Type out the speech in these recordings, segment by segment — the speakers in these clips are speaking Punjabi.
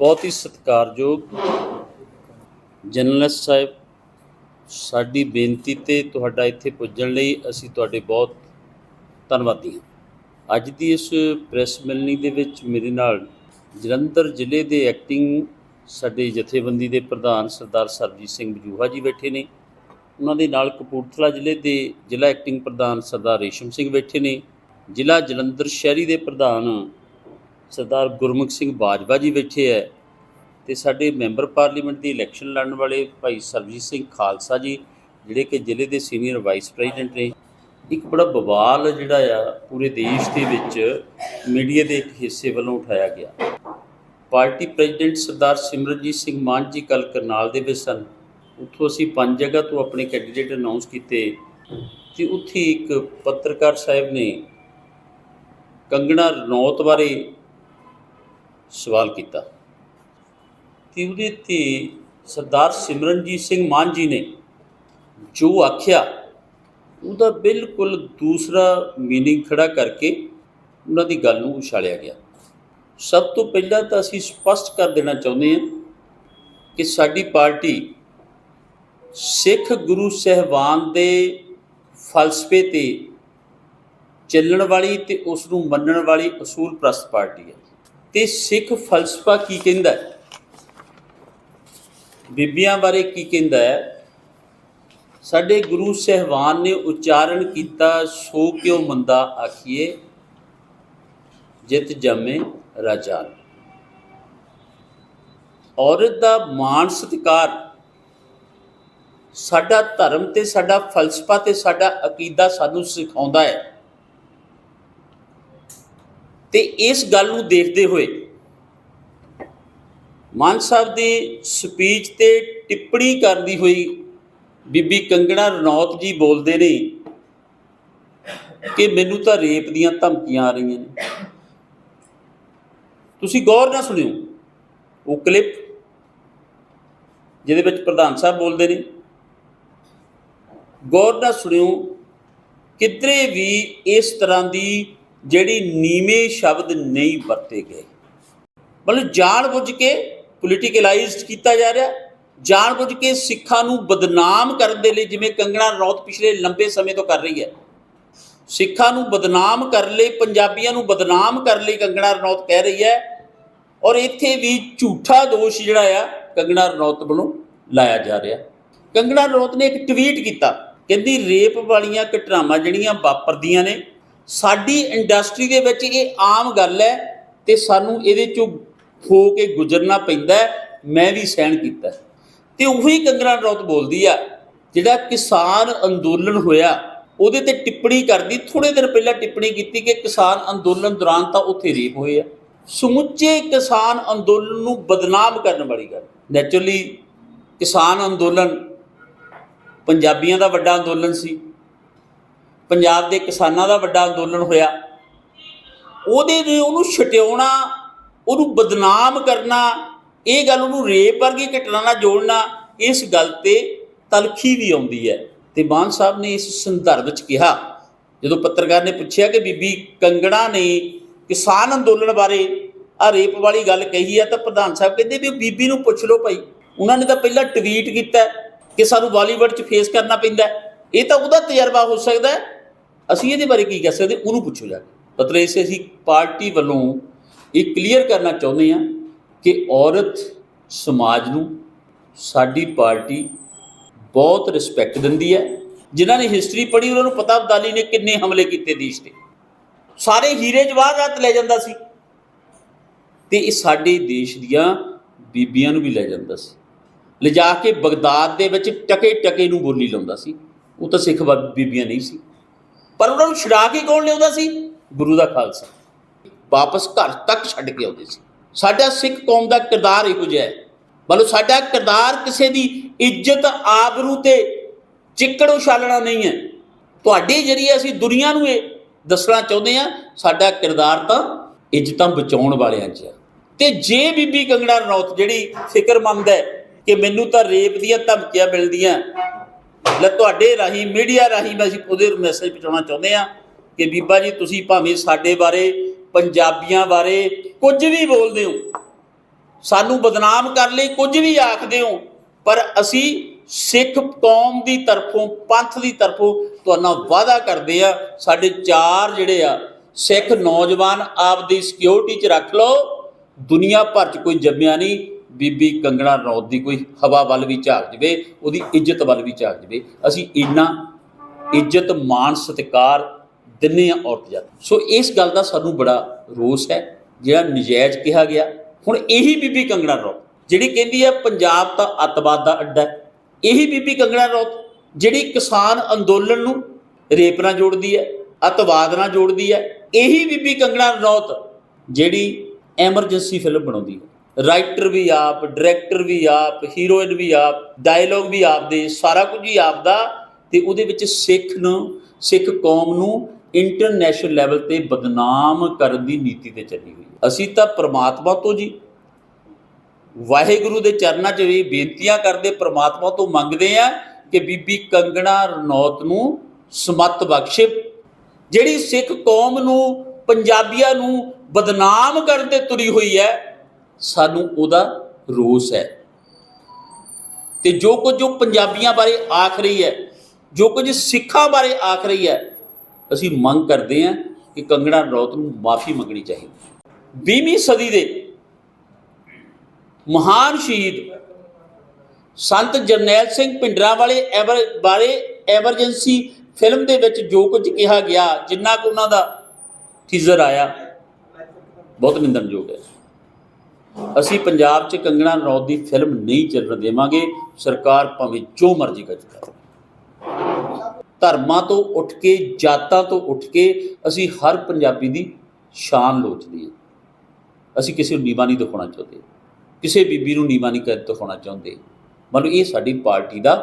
ਬਹੁਤ ਹੀ ਸਤਿਕਾਰਯੋਗ ਜਰਨਲਿਸਟ ਸਾਹਿਬ, ਸਾਡੀ ਬੇਨਤੀ ਤੇ ਤੁਹਾਡਾ ਇੱਥੇ ਪੁੱਜਣ ਲਈ ਅਸੀਂ ਤੁਹਾਡੇ ਬਹੁਤ ਧੰਨਵਾਦੀ ਹਾਂ। ਅੱਜ ਦੀ ਇਸ ਪ੍ਰੈਸ ਮਿਲਣੀ ਦੇ ਵਿੱਚ ਮੇਰੇ ਨਾਲ ਜਲੰਧਰ ਜ਼ਿਲ੍ਹੇ ਦੇ ਐਕਟਿੰਗ ਸਾਡੇ ਜਥੇਬੰਦੀ ਦੇ ਪ੍ਰਧਾਨ ਸਰਦਾਰ ਸਰਜੀਤ ਸਿੰਘ ਬਜੂਹਾ ਜੀ ਬੈਠੇ ਨੇ। ਉਹਨਾਂ ਦੇ ਨਾਲ ਕਪੂਰਥਲਾ ਜ਼ਿਲ੍ਹੇ ਦੇ ਜ਼ਿਲ੍ਹਾ ਐਕਟਿੰਗ ਪ੍ਰਧਾਨ ਸਰਦਾਰ ਰੇਸ਼ਮ ਸਿੰਘ ਬੈਠੇ ਨੇ। ਜ਼ਿਲ੍ਹਾ ਜਲੰਧਰ ਸ਼ਹਿਰੀ ਦੇ ਪ੍ਰਧਾਨ ਸਰਦਾਰ ਗੁਰਮੁਖ ਸਿੰਘ ਬਾਜਵਾ ਜੀ ਬੈਠੇ ਹੈ ਤੇ ਸਾਡੇ ਮੈਂਬਰ ਪਾਰਲੀਮੈਂਟ ਦੀ ਇਲੈਕਸ਼ਨ ਲੜਨ ਵਾਲੇ ਭਾਈ ਸਰਜੀਤ ਸਿੰਘ ਖਾਲਸਾ ਜੀ, ਜਿਹੜੇ ਕਿ ਜ਼ਿਲ੍ਹੇ ਦੇ ਸੀਨੀਅਰ ਵਾਈਸ ਪ੍ਰੈਜ਼ੀਡੈਂਟ ਨੇ, ਇੱਕ ਬੜਾ ਬਵਾਲ ਜਿਹੜਾ ਆ ਪੂਰੇ ਦੇਸ਼ ਦੇ ਵਿੱਚ ਮੀਡੀਆ ਦੇ ਇੱਕ ਹਿੱਸੇ ਵੱਲੋਂ ਉਠਾਇਆ ਗਿਆ। ਪਾਰਟੀ ਪ੍ਰੈਜ਼ੀਡੈਂਟ ਸਰਦਾਰ ਸਿਮਰਨਜੀਤ ਸਿੰਘ ਮਾਨ ਜੀ ਕੱਲ ਕਰਨਾਲ ਦੇ ਵਿੱਚ ਸਨ। ਉੱਥੋਂ ਅਸੀਂ ਪੰਜ ਜਗ੍ਹਾ ਤੋਂ ਆਪਣੇ ਕੈਂਡੀਡੇਟ ਅਨਾਉਂਸ ਕੀਤੇ ਤੇ ਉੱਥੇ ਇੱਕ ਪੱਤਰਕਾਰ ਸਾਹਿਬ ਨੇ ਕੰਗਣਾ ਰਣੌਤ ਬਾਰੇ ਸਵਾਲ ਕੀਤਾ ਤੇ ਉਹਦੇ ਤੇ ਸਰਦਾਰ ਸਿਮਰਨਜੀਤ ਸਿੰਘ ਮਾਨ ਜੀ ਨੇ ਜੋ ਆਖਿਆ ਉਹਦਾ ਬਿਲਕੁਲ ਦੂਸਰਾ मीनिंग ਖੜਾ ਕਰਕੇ ਉਹਨਾਂ ਦੀ ਗੱਲ ਨੂੰ ਉਛਾਲਿਆ ਗਿਆ ਸਭ ਤੋਂ ਪਹਿਲਾਂ ਤਾਂ ਅਸੀਂ ਸਪਸ਼ਟ ਕਰ ਦੇਣਾ ਚਾਹੁੰਦੇ ਹਾਂ ਕਿ ਸਾਡੀ ਪਾਰਟੀ ਸਿੱਖ ਗੁਰੂ ਸਹਿਬਾਨ ਦੇ ਫਲਸਫੇ ਤੇ ਚੱਲਣ ਵਾਲੀ ਤੇ ਉਸ ਨੂੰ ਮੰਨਣ ਵਾਲੀ ਅਸੂਲ ਪ੍ਰਸਤ ਪਾਰਟੀ ਹੈ ਤੇ ਸਿੱਖ ਫਲਸਫਾ ਕੀ ਕਹਿੰਦਾ ਹੈ? ਬੀਬੀਆਂ ਬਾਰੇ ਕੀ ਕਹਿੰਦਾ ਹੈ? ਸਾਡੇ ਗੁਰੂ ਸਹਿਬਾਨ ਨੇ ਉਚਾਰਨ ਕੀਤਾ, ਸੋ ਕਿਉ ਮੰਦਾ ਆਖੀਏ? ਜਿਤ ਜਮੇ ਰਾਜਾਨ ਔਰਤ ਦਾ ਮਾਨ ਸਤਿਕਾਰ, ਸਾਡਾ ਧਰਮ ਤੇ ਸਾਡਾ ਫਲਸਫਾ ਤੇ ਸਾਡਾ ਅਕੀਦਾ ਸਾਨੂੰ ਸਿਖਾਉਂਦਾ ਹੈ। ਤੇ ਇਸ ਗੱਲ ਨੂੰ ਦੇਖਦੇ ਹੋਏ ਮਾਨ ਸਾਹਿਬ ਦੀ ਸਪੀਚ ਤੇ ਟਿੱਪਣੀ ਕਰਦੀ ਹੋਈ ਬੀਬੀ ਕੰਗਣਾ ਰਣੌਤ ਜੀ ਬੋਲਦੇ ਨੇ ਕਿ ਮੈਨੂੰ ਤਾਂ ਰੇਪ ਦੀਆਂ ਧਮਕੀਆਂ ਆ ਰਹੀਆਂ ਨੇ। ਤੁਸੀਂ ਗੌਰ ਨਾਲ ਸੁਣਿਓ, ਉਹ ਕਲਿੱਪ ਜਿਹਦੇ ਵਿੱਚ ਪ੍ਰਧਾਨ ਸਾਹਿਬ ਬੋਲਦੇ ਨੇ। ਗੌਰ ਨਾਲ ਸੁਣਿਓ, ਕਿਧਰੇ ਵੀ ਇਸ ਤਰ੍ਹਾਂ ਦੀ ਜਿਹੜੀ ਨੀਵੇਂ ਸ਼ਬਦ ਨਹੀਂ ਵਰਤੇ ਗਏ। ਮਤਲਬ ਜਾਣਬੁੱਝ ਕੇ ਪੋਲੀਟੀਕਲਾਈਜ਼ਡ ਕੀਤਾ ਜਾ ਰਿਹਾ, ਜਾਣਬੁੱਝ ਕੇ ਸਿੱਖਾਂ ਨੂੰ ਬਦਨਾਮ ਕਰਨ ਦੇ ਲਈ ਜਿਵੇਂ ਕੰਗਣਾ ਰਣੌਤ ਪਿਛਲੇ ਲੰਬੇ ਸਮੇਂ ਤੋਂ ਕਰ ਰਹੀ ਹੈ। ਸਿੱਖਾਂ ਨੂੰ ਬਦਨਾਮ ਕਰਨ ਲਈ, ਪੰਜਾਬੀਆਂ ਨੂੰ ਬਦਨਾਮ ਕਰਨ ਲਈ ਕੰਗਣਾ ਰਣੌਤ ਕਹਿ ਰਹੀ ਹੈ। ਔਰ ਇੱਥੇ ਵੀ ਝੂਠਾ ਦੋਸ਼ ਜਿਹੜਾ ਆ, ਕੰਗਣਾ ਰਣੌਤ ਵੱਲੋਂ ਲਾਇਆ ਜਾ ਰਿਹਾ। ਕੰਗਣਾ ਰਣੌਤ ਨੇ ਇੱਕ ਟਵੀਟ ਕੀਤਾ, ਕਹਿੰਦੀ ਰੇਪ ਵਾਲੀਆਂ ਘਟਨਾਵਾਂ ਜਿਹੜੀਆਂ ਵਾਪਰਦੀਆਂ ਨੇ ਸਾਡੀ ਇੰਡਸਟਰੀ ਦੇ ਵਿੱਚ ਇਹ ਆਮ ਗੱਲ ਹੈ ਤੇ ਸਾਨੂੰ ਇਹਦੇ ਚੋਂ ਹੋ ਕੇ ਗੁਜ਼ਰਨਾ ਪੈਂਦਾ ਮੈਂ ਵੀ ਸਹਿਣ ਕੀਤਾ ਤੇ ਉਹੀ ਕੰਗਣਾ ਰੌਤ ਬੋਲਦੀ ਆ, ਜਿਹੜਾ ਕਿਸਾਨ ਅੰਦੋਲਨ ਹੋਇਆ, ਉਹਦੇ ਤੇ ਟਿੱਪਣੀ ਕਰਦੀ ਥੋੜੇ ਦਿਨ ਪਹਿਲਾਂ ਟਿੱਪਣੀ ਕੀਤੀ ਕਿ ਕਿਸਾਨ ਅੰਦੋਲਨ ਦੌਰਾਨ ਤਾਂ ਉੱਥੇ ਰੇਪ ਹੋਏ ਆ। ਸਮੁੱਚੇ ਕਿਸਾਨ ਅੰਦੋਲਨ ਨੂੰ ਬਦਨਾਮ ਕਰਨ ਵਾਲੀ ਗੱਲ। ਨੈਚੁਰਲੀ ਕਿਸਾਨ ਅੰਦੋਲਨ ਪੰਜਾਬੀਆਂ ਦਾ ਵੱਡਾ ਅੰਦੋਲਨ ਸੀ। ਪੰਜਾਬ ਦੇ ਕਿਸਾਨਾਂ ਦਾ ਵੱਡਾ ਅੰਦੋਲਨ ਹੋਇਆ। ਉਹਦੇ ਨੇ ਉਹਨੂੰ ਛਟਿਆਉਣਾ, ਉਹਨੂੰ ਬਦਨਾਮ ਕਰਨਾ, ਇਹ ਗੱਲ ਉਹਨੂੰ ਰੇਪ ਵਰਗੀ ਘਟਨਾ ਨਾਲ ਜੋੜਨਾ, ਇਸ ਗੱਲ ਤੇ ਤਲਖੀ ਵੀ ਆਉਂਦੀ ਹੈ। ਤੇ ਮਾਨ ਸਾਹਿਬ ਨੇ ਇਸ ਸੰਦਰਭ ਵਿੱਚ ਕਿਹਾ, ਜਦੋਂ ਪੱਤਰਕਾਰ ਨੇ ਪੁੱਛਿਆ ਕਿ ਬੀਬੀ ਕੰਗਣਾ ਨੇ ਕਿਸਾਨ ਅੰਦੋਲਨ ਬਾਰੇ ਆ ਰੇਪ ਵਾਲੀ ਗੱਲ ਕਹੀ ਆ ਤਾਂ ਪ੍ਰਧਾਨ ਸਾਹਿਬ ਕਹਿੰਦੇ ਵੀ ਬੀਬੀ ਨੂੰ ਪੁੱਛ ਲਓ ਭਾਈ। ਉਹਨਾਂ ਨੇ ਤਾਂ ਪਹਿਲਾਂ ਟਵੀਟ ਕੀਤਾ ਕਿ ਸਾਨੂੰ ਬਾਲੀਵੁੱਡ 'ਚ ਫੇਸ ਕਰਨਾ ਪੈਂਦਾ ਇਹ ਤਾਂ ਉਹਦਾ ਤਜਰਬਾ ਹੋ ਸਕਦਾ ਅਸੀਂ ਇਹਦੇ ਬਾਰੇ ਕੀ ਕਹਿ ਸਕਦੇ? ਉਹਨੂੰ ਪੁੱਛੋ ਜਾ ਕੇ। ਮਤਲਬ ਇਸੇ ਅਸੀਂ ਪਾਰਟੀ ਵੱਲੋਂ ਇਹ ਕਲੀਅਰ ਕਰਨਾ ਚਾਹੁੰਦੇ ਹਾਂ ਕਿ ਔਰਤ ਸਮਾਜ ਨੂੰ ਸਾਡੀ ਪਾਰਟੀ ਬਹੁਤ ਰਿਸਪੈਕਟ ਦਿੰਦੀ ਹੈ। ਜਿਨ੍ਹਾਂ ਨੇ ਹਿਸਟਰੀ ਪੜ੍ਹੀ, ਉਹਨਾਂ ਨੂੰ ਪਤਾ ਅਬਦਾਲੀ ਨੇ ਕਿੰਨੇ ਹਮਲੇ ਕੀਤੇ ਦੇਸ਼ ਤੇ। ਸਾਰੇ ਹੀਰੇ ਜਵਾਹਰਾਤ ਲੈ ਜਾਂਦਾ ਸੀ। ਤੇ ਇਹ ਸਾਡੇ ਦੇਸ਼ ਦੀਆਂ ਬੀਬੀਆਂ ਨੂੰ ਵੀ ਲੈ ਜਾਂਦਾ ਸੀ। ਲਿਜਾ ਕੇ ਬਗਦਾਦ ਦੇ ਵਿੱਚ ਟਕੇ ਟਕੇ ਨੂੰ ਬੋਲੀ ਲਾਉਂਦਾ ਸੀ। ਉਹ ਤਾਂ ਸਿੱਖ ਬੀਬੀਆਂ ਨਹੀਂ ਸੀ। ਪਰ ਉਹਨਾਂ ਨੂੰ ਛੁਡਾ ਕੇ ਕੌਣ ਲਿਆਉਂਦਾ ਸੀ? ਗੁਰੂ ਦਾ ਖਾਲਸਾ। ਵਾਪਸ ਘਰ ਤੱਕ ਛੱਡ ਕੇ ਆਉਂਦੇ ਸੀ। ਸਾਡਾ ਸਿੱਖ ਕੌਮ ਦਾ ਕਿਰਦਾਰ ਇਹੋ ਜਿਹਾ ਹੈ। ਮਤਲਬ ਸਾਡਾ ਕਿਰਦਾਰ ਕਿਸੇ ਦੀ ਇੱਜ਼ਤ ਆਬਰੂ ਤੇ ਚਿੱਕੜ ਉਛਾਲਣਾ ਨਹੀਂ ਹੈ। ਤੁਹਾਡੇ ਜਰੀਏ ਅਸੀਂ ਦੁਨੀਆ ਨੂੰ ਇਹ ਦੱਸਣਾ ਚਾਹੁੰਦੇ ਆ ਸਾਡਾ ਕਿਰਦਾਰ ਤਾਂ ਇੱਜ਼ਤਾਂ ਬਚਾਉਣ ਵਾਲਿਆਂ 'ਚ ਆ ਤੇ ਜੇ ਬੀਬੀ ਕੰਗਣਾ ਰਣੌਤ ਜਿਹੜੀ ਫਿਕਰਮੰਦ ਹੈ ਕਿ ਮੈਨੂੰ ਤਾਂ ਰੇਪ ਦੀਆਂ ਧਮਕੀਆਂ ਮਿਲਦੀਆਂ ਲੈ ਤੁਹਾਡੇ ਰਾਹੀਂ ਮੀਡੀਆ ਰਾਹੀਂ ਮੈਂ ਅਸੀਂ ਉਹਦੇ ਮੈਸੇਜ ਪਹੁੰਚਾਉਣਾ ਚਾਹੁੰਦੇ ਆ ਕਿ ਬੀਬਾ ਜੀ, ਤੁਸੀਂ ਭਾਵੇਂ ਸਾਡੇ ਬਾਰੇ, ਪੰਜਾਬੀਆਂ ਬਾਰੇ ਕੁਝ ਵੀ ਬੋਲਦੇ ਹੋ, ਸਾਨੂੰ ਬਦਨਾਮ ਕਰਨ ਲਈ ਕੁਝ ਵੀ ਆਖਦੇ ਹੋ, ਪਰ ਅਸੀਂ ਸਿੱਖ ਕੌਮ ਦੀ ਤਰਫੋਂ, ਪੰਥ ਦੀ ਤਰਫੋਂ ਤੁਹਾਨੂੰ ਵਾਅਦਾ ਕਰਦੇ ਆ ਸਾਡੇ ਚਾਰ ਜਿਹੜੇ ਆ, ਸਿੱਖ ਨੌਜਵਾਨ ਆਪ ਦੀ ਸਿਕਿਉਰਿਟੀ 'ਚ ਰੱਖ ਲਓ, ਦੁਨੀਆ ਭਰ 'ਚ ਕੋਈ ਜੰਮਿਆ ਨਹੀਂ ਬੀਬੀ ਕੰਗਣਾ ਰਣੌਤ ਦੀ ਕੋਈ ਹਵਾ ਵੱਲ ਵੀ ਝਾਕ ਜਵੇ, ਉਹਦੀ ਇੱਜ਼ਤ ਵੱਲ ਵੀ ਝਾਕ ਜਵੇ, ਅਸੀਂ ਇੰਨਾ ਇੱਜ਼ਤ, ਮਾਣ, ਸਤਿਕਾਰ ਦਿੰਨੇ ਆ ਔਰਤ ਜਾਤ ਸੋ ਇਸ ਗੱਲ ਦਾ ਸਾਨੂੰ ਬੜਾ ਰੋਸ ਹੈ, ਜਿਹੜਾ ਨਜਾਇਜ਼ ਕਿਹਾ ਗਿਆ। ਹੁਣ ਇਹੀ ਬੀਬੀ ਕੰਗਣਾ ਰਣੌਤ, ਜਿਹੜੀ ਕਹਿੰਦੀ ਹੈ ਪੰਜਾਬ ਤਾਂ ਅੱਤਵਾਦ ਦਾ ਅੱਡਾ ਹੈ, ਇਹੀ ਬੀਬੀ ਕੰਗਣਾ ਰਣੌਤ, ਜਿਹੜੀ ਕਿਸਾਨ ਅੰਦੋਲਨ ਨੂੰ ਰੇਪ ਨਾਲ ਜੋੜਦੀ ਹੈ, ਅੱਤਵਾਦ ਨਾਲ ਜੋੜਦੀ ਹੈ, ਇਹੀ ਬੀਬੀ ਕੰਗਣਾ ਰਣੌਤ, ਜਿਹੜੀ ਐਮਰਜੈਂਸੀ ਫਿਲਮ ਬਣਾਉਂਦੀ ਹੈ। ਰਾਈਟਰ ਵੀ ਆਪ, ਡਾਇਰੈਕਟਰ ਵੀ ਆਪ, ਹੀਰੋਇਨ ਵੀ ਆਪ, ਡਾਇਲੋਗ ਵੀ ਆਪ ਦੇ ਸਾਰਾ ਕੁਝ ਹੀ ਆਪ ਦਾ ਤੇ ਉਹਦੇ ਵਿੱਚ ਸਿੱਖ ਨੂੰ, ਸਿੱਖ ਕੌਮ ਨੂੰ ਇੰਟਰਨੈਸ਼ਨਲ ਲੈਵਲ ਤੇ ਬਦਨਾਮ ਕਰਨ ਦੀ ਨੀਤੀ ਤੇ ਚੱਲੀ ਹੋਈ ਅਸੀਂ ਤਾਂ ਪ੍ਰਮਾਤਮਾ ਤੋਂ ਜੀ, ਵਾਹਿਗੁਰੂ ਦੇ ਚਰਨਾਂ 'ਚ ਵੀ ਬੇਨਤੀਆਂ ਕਰਦੇ ਪ੍ਰਮਾਤਮਾ ਤੋਂ ਮੰਗਦੇ ਆ ਕਿ ਬੀਬੀ ਕੰਗਣਾ ਰਣੌਤ ਨੂੰ ਸਮੱਤ ਬਖਸ਼ੇ। ਜਿਹੜੀ ਸਿੱਖ ਕੌਮ ਨੂੰ, ਪੰਜਾਬੀਆਂ ਨੂੰ ਬਦਨਾਮ ਕਰਨ ਤੇ ਤੁਰੀ ਹੋਈ ਹੈ ਸਾਨੂੰ ਉਹਦਾ ਰੋਸ ਹੈ। ਤੇ ਜੋ ਕੁਝ ਉਹ ਪੰਜਾਬੀਆਂ ਬਾਰੇ ਆਖ ਰਹੀ ਹੈ, ਜੋ ਕੁਝ ਸਿੱਖਾਂ ਬਾਰੇ ਆਖ ਰਹੀ ਹੈ, ਅਸੀਂ ਮੰਗ ਕਰਦੇ ਹਾਂ ਕਿ ਕੰਗਣਾ ਰੌਤ ਨੂੰ ਮਾਫੀ ਮੰਗਣੀ ਚਾਹੀਦੀ 20ਵੀਂ ਸਦੀ ਦੇ ਮਹਾਨ ਸ਼ਹੀਦ ਸੰਤ ਜਰਨੈਲ ਸਿੰਘ ਭਿੰਡਰਾਂ ਵਾਲੇ ਐਵਰ, ਬਾਰੇ ਐਮਰਜੈਂਸੀ ਫਿਲਮ ਦੇ ਵਿੱਚ ਜੋ ਕੁਝ ਕਿਹਾ ਗਿਆ, ਜਿੰਨਾ ਕੁ ਉਹਨਾਂ ਦਾ ਟੀਜ਼ਰ ਆਇਆ, ਬਹੁਤ ਨਿੰਦਣਯੋਗ ਹੈ। ਅਸੀਂ ਪੰਜਾਬ 'ਚ ਕੰਗਣਾ ਰਣੌਤ ਦੀ ਫਿਲਮ ਨਹੀਂ ਚੱਲਣ ਦੇਵਾਂਗੇ, ਸਰਕਾਰ ਭਾਵੇਂ ਜੋ ਮਰਜ਼ੀ ਕਰ ਕਰੇ। ਧਰਮਾਂ ਤੋਂ ਉੱਠ ਕੇ, ਜਾਤਾਂ ਤੋਂ ਉੱਠ ਕੇ ਅਸੀਂ ਹਰ ਪੰਜਾਬੀ ਦੀ ਸ਼ਾਨ ਲੋਚਦੇ ਹਾਂ। ਅਸੀਂ ਕਿਸੇ ਨੂੰ ਨੀਵਾਂ ਨਹੀਂ ਦਿਖਾਉਣਾ ਚਾਹੁੰਦੇ, ਕਿਸੇ ਬੀਬੀ ਨੂੰ ਨੀਵਾਂ ਨਹੀਂ ਕਰ ਦਿਖਾਉਣਾ ਚਾਹੁੰਦੇ। ਮਤਲਬ ਇਹ ਸਾਡੀ ਪਾਰਟੀ ਦਾ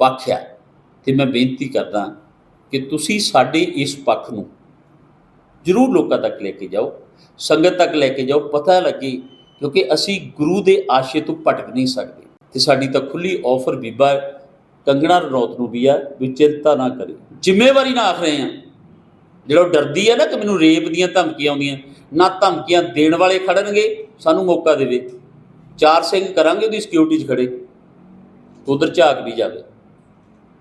ਪੱਖ ਹੈ ਤੇ ਮੈਂ ਬੇਨਤੀ ਕਰਦਾ ਕਿ ਤੁਸੀਂ ਸਾਡੇ ਇਸ ਪੱਖ ਨੂੰ ਜ਼ਰੂਰ ਲੋਕਾਂ ਤੱਕ ਲੈ ਕੇ ਜਾਓ, ਸੰਗਤ ਤੱਕ ਲੈ ਕੇ ਜਾਓ। ਪਤਾ ਲੱਗੇ ਕਿਉਂਕਿ ਅਸੀਂ ਗੁਰੂ ਦੇ ਆਸ਼ੇ ਤੋਂ ਭਟਕ ਨਹੀਂ ਸਕਦੇ ਤੇ ਸਾਡੀ ਤਾਂ ਖੁੱਲੀ ਆਫਰ ਬੀਬਾ ਕੰਗਣਾ ਰਣੌਤ ਨੂੰ ਵੀ ਆ ਵੀ ਚਿੰਤਾ ਨਾ ਕਰੇ। ਜ਼ਿੰਮੇਵਾਰੀ ਨਾ ਆਖ ਰਹੇ ਆ ਜਿਹੜਾ ਉਹ ਡਰਦੀ ਹੈ ਨਾ ਕਿ ਮੈਨੂੰ ਰੇਪ ਦੀਆਂ ਧਮਕੀਆਂ ਆਉਂਦੀਆਂ, ਨਾ ਧਮਕੀਆਂ ਦੇਣ ਵਾਲੇ ਖੜਨਗੇ, ਸਾਨੂੰ ਮੌਕਾ ਦੇਵੇ। ਚਾਰ ਸਿੰਘ ਕਰਾਂਗੇ, ਉਹਦੀ ਸਿਕਿਉਰਿਟੀ 'ਚ ਖੜੇ। ਉਧਰ ਝਾਕ ਵੀ ਜਾਵੇ।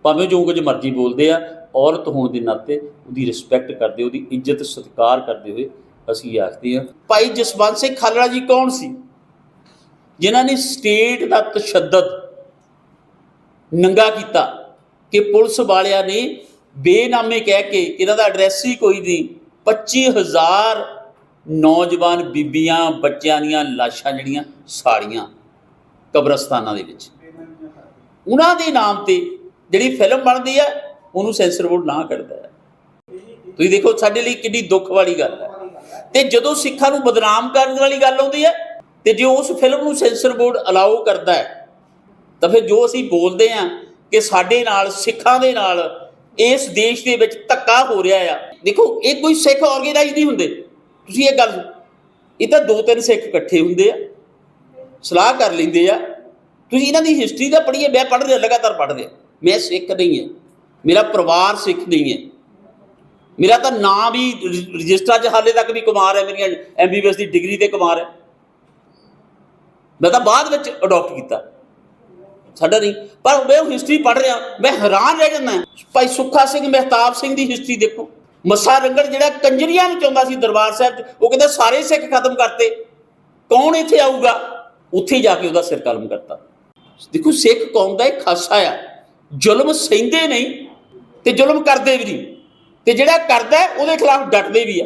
ਭਾਵੇਂ ਜੋ ਕੁਝ ਮਰਜ਼ੀ ਬੋਲਦੇ ਆ, ਔਰਤ ਹੋਣ ਦੇ ਨਾਤੇ ਉਹਦੀ ਰਿਸਪੈਕਟ ਕਰਦੇ, ਉਹਦੀ ਇੱਜ਼ਤ ਸਤਿਕਾਰ ਕਰਦੇ ਹੋਏ ਅਸੀਂ ਆਖਦੇ ਹਾਂ। ਭਾਈ ਜਸਵੰਤ ਸਿੰਘ ਖਾਲੜਾ ਜੀ ਕੌਣ ਸੀ? ਜਿਨ੍ਹਾਂ ਨੇ ਸਟੇਟ ਦਾ ਤਸ਼ੱਦਦ ਨੰਗਾ ਕੀਤਾ ਕਿ ਪੁਲਿਸ ਵਾਲਿਆਂ ਨੇ ਬੇਨਾਮੇ ਕਹਿ ਕੇ ਇਹਨਾਂ ਦਾ ਐਡਰੈਸ ਹੀ ਕੋਈ ਨਹੀਂ 25000 ਨੌਜਵਾਨ ਬੀਬੀਆਂ, ਬੱਚਿਆਂ ਦੀਆਂ ਲਾਸ਼ਾਂ ਜਿਹੜੀਆਂ ਸਾੜੀਆਂ ਕਬਰਸਤਾਨਾਂ ਦੇ ਵਿੱਚ। ਉਹਨਾਂ ਦੇ ਨਾਮ ਤੇ ਜਿਹੜੀ ਫਿਲਮ ਬਣਦੀ ਹੈ ਉਹਨੂੰ ਸੈਂਸਰ ਬੋਰਡ ਨਾ ਕਰਦਾ ਹੈ। ਤੁਸੀਂ ਦੇਖੋ, ਸਾਡੇ ਲਈ ਕਿੰਨੀ ਦੁੱਖ ਵਾਲੀ ਗੱਲ ਹੈ। ਤੇ ਜਦੋਂ ਸਿੱਖਾਂ ਨੂੰ ਬਦਨਾਮ ਕਰਨ ਵਾਲੀ ਗੱਲ ਆਉਂਦੀ ਹੈ, ਤੇ ਜੇ ਉਸ ਫਿਲਮ ਨੂੰ ਸੈਂਸਰ ਬੋਰਡ ਅਲਾਉ ਕਰਦਾ ਹੈ, ਤਾਂ ਫਿਰ ਜੋ ਅਸੀਂ ਬੋਲਦੇ ਆ ਕਿ ਸਾਡੇ ਨਾਲ, ਸਿੱਖਾਂ ਦੇ ਨਾਲ ਇਸ ਦੇਸ਼ ਦੇ ਵਿੱਚ ਧੱਕਾ ਹੋ ਰਿਹਾ ਆ। ਦੇਖੋ, ਇਹ ਕੋਈ ਸਿੱਖ ਆਰਗੇਨਾਈਜ਼ ਨਹੀਂ ਹੁੰਦੇ। ਤੁਸੀਂ ਇਹ ਗੱਲ ਇਹ ਤਾਂ ਦੋ ਤਿੰਨ ਸਿੱਖ ਇਕੱਠੇ ਹੁੰਦੇ ਆ, ਸਲਾਹ ਕਰ ਲੈਂਦੇ ਆ। ਤੁਸੀਂ ਇਹਨਾਂ ਦੀ ਹਿਸਟਰੀ ਦਾ ਪੜ੍ਹੀਏ, ਮੈਂ ਪੜ੍ਹ ਰਿਹਾ, ਲਗਾਤਾਰ ਪੜ੍ਹ ਰਿਹਾ। ਮੈਂ ਸਿੱਖ ਨਹੀਂ ਹਾਂ। ਮੇਰਾ ਪਰਿਵਾਰ ਸਿੱਖ ਨਹੀਂ ਹੈ। ਮੇਰਾ ਤਾਂ ਨਾਂ ਵੀ ਰਜਿ- ਰਜਿਸਟਰਾਂ 'ਚ ਹਾਲੇ ਤੱਕ ਵੀ ਕੁਮਾਰ ਹੈ, ਮੇਰੀਆਂ ਐਮਬੀਬੀਐਸ ਦੀ ਡਿਗਰੀ ਤੇ ਕੁਮਾਰ ਹੈ। ਮੈਂ ਤਾਂ ਬਾਅਦ ਵਿੱਚ ਅਡਾਪਟ ਕੀਤਾ। ਸਾਡਾ ਨਹੀਂ, ਪਰ ਮੈਂ ਉਹ ਹਿਸਟਰੀ ਪੜ੍ਹ ਰਿਹਾ, ਮੈਂ ਹੈਰਾਨ ਰਹਿ ਜਾਂਦਾ ਭਾਈ ਸੁੱਖਾ ਸਿੰਘ, ਮਹਿਤਾਬ ਸਿੰਘ ਦੀ ਹਿਸਟਰੀ ਦੇਖੋ। ਮੱਸਾ ਰੰਗੜ ਜਿਹੜਾ ਕੰਜਰੀਆਂ ਨੂੰ ਚਾਹੁੰਦਾ ਸੀ ਦਰਬਾਰ ਸਾਹਿਬ 'ਚ, ਉਹ ਕਹਿੰਦਾ ਸਾਰੇ ਸਿੱਖ ਖਤਮ ਕਰਤੇ। ਕੌਣ ਇੱਥੇ ਆਊਗਾ? ਉੱਥੇ ਜਾ ਕੇ ਉਹਦਾ ਸਿਰ ਕਲਮ ਕਰਤਾ। ਦੇਖੋ ਸਿੱਖ ਕੌਮ ਦਾ ਇੱਕ ਖਾਸਾ ਆ। ਜ਼ੁਲਮ ਸਹਿੰਦੇ ਨਹੀਂ ਤੇ ਜ਼ੁਲਮ ਕਰਦੇ ਵੀ ਨਹੀਂ। ਤੇ ਜਿਹੜਾ ਕਰਦਾ ਉਹਦੇ ਖਿਲਾਫ ਡਟਦੇ ਵੀ ਆ।